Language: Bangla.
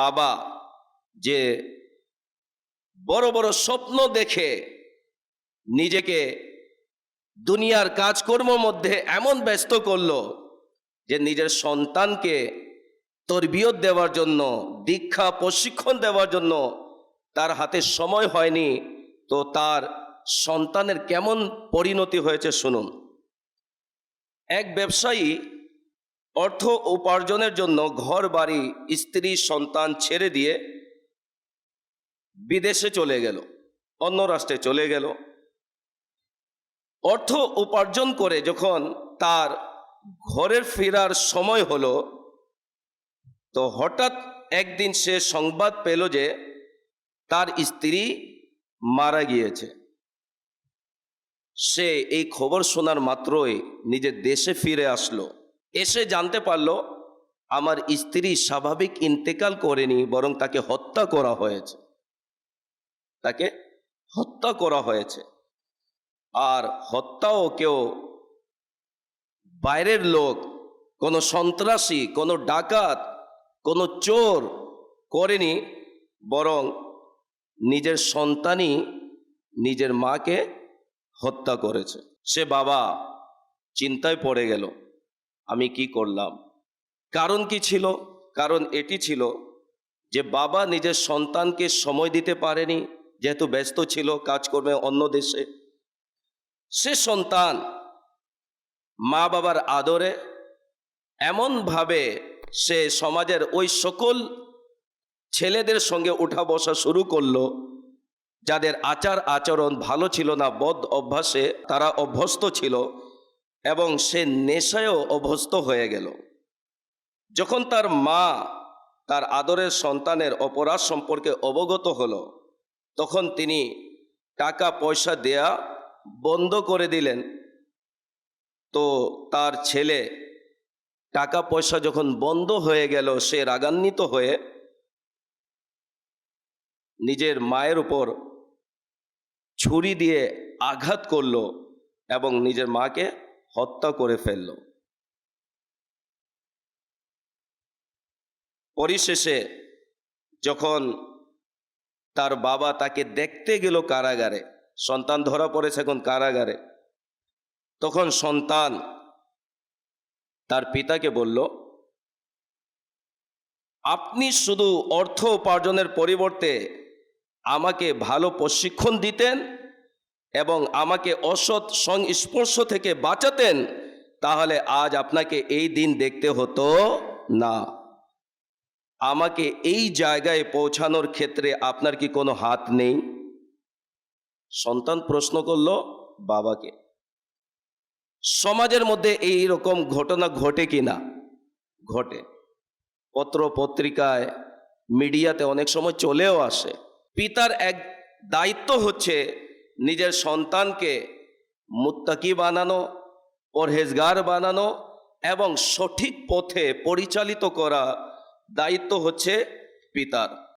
বাবা যে বড় বড় স্বপ্ন দেখে নিজেকে দুনিয়ার কাজকর্ম মধ্যে এমন ব্যস্ত করল যে নিজের সন্তানকে তরবিয়ত দেওয়ার জন্য, দীক্ষা, প্রশিক্ষণ দেওয়ার জন্য তার হাতে সময় হয়নি। তো তার সন্তানের কেমন পরিণতি হয়েছে শুনুন। এক ব্যবসায়ী অর্থ উপার্জনের জন্য ঘর, বাড়ি, স্ত্রী, সন্তান ছেড়ে দিয়ে বিদেশে চলে গেল, অন্য রাষ্ট্রে চলে গেল। অর্থ উপার্জন করে যখন তার ঘরের ফেরার সময় হলো, তো হঠাৎ একদিন সে সংবাদ পেল যে তার স্ত্রী মারা গিয়েছে। সে এই খবর শোনার মাত্রই নিজের দেশে ফিরে আসলো। এসে জানতে পারল, আমার স্ত্রী স্বাভাবিক ইন্তেকাল করেনি, বরং তাকে হত্যা করা হয়েছে। তাকে হত্যা করা হয়েছে। আর হত্যাও কেউ বাইরের লোক, কোনো সন্ত্রাসী, কোনো ডাকাত, কোনো চোর করেনি, বরং নিজের সন্তানই নিজের মাকে হত্যা করেছে। সে বাবা চিন্তায় পড়ে গেল। আমি কি করলাম? কারণ কি ছিল? কারণ এটি ছিল যে বাবা নিজের সন্তানকে সময় দিতে পারেনি, যেহেতু ব্যস্ত ছিল কাজকর্মে অন্য দেশে। সে সন্তান মা বাবার আদরে এমনভাবে সে সমাজের ওই সকল ছেলেদের সঙ্গে উঠা বসা শুরু করল, যাদের আচার আচরণ ভালো ছিল না, বদ অভ্যাসে তারা অভ্যস্ত ছিল। এবং সে নেশায়ও অভ্যস্ত হয়ে গেল। যখন তার মা তার আদরের সন্তানের অপরাধ সম্পর্কে অবগত হলো, তখন তিনি টাকা পয়সা দেয়া বন্ধ করে দিলেন। তো তার ছেলে টাকা পয়সা যখন বন্ধ হয়ে গেল, সে রাগান্বিত হয়ে নিজের মায়ের উপর ছুরি দিয়ে আঘাত করল এবং নিজের মাকে হত্যা করে ফেলল। পরিশেষে যখন তার বাবা তাকে দেখতে গেল কারাগারে, সন্তান ধরা পড়েছে এখন কারাগারে, তখন সন্তান তার পিতাকে বলল, আপনি শুধু অর্থ উপার্জনের পরিবর্তে আমাকে ভালো প্রশিক্ষণ দিতেন এবং আমাকে অসৎ সংস্পর্শ থেকে বাঁচাতেন, তাহলে আজ আপনাকে এই দিন দেখতে হতো না। আমাকে এই জায়গায় পৌঁছানোর ক্ষেত্রে আপনার কি কোনো হাত নেই? সন্তান প্রশ্ন করল বাবাকে। সমাজের মধ্যে এই রকম ঘটনা ঘটে কি না? ঘটে। পত্র পত্রিকায়, মিডিয়াতে অনেক সময় চলেও আসে। পিতার এক দায়িত্ব হচ্ছে নিজের সন্তানকে মুত্তাকি বানানো পরহেজগার বানানো এবং সঠিক পথে পরিচালিত করা দায়িত্ব হচ্ছে পিতার।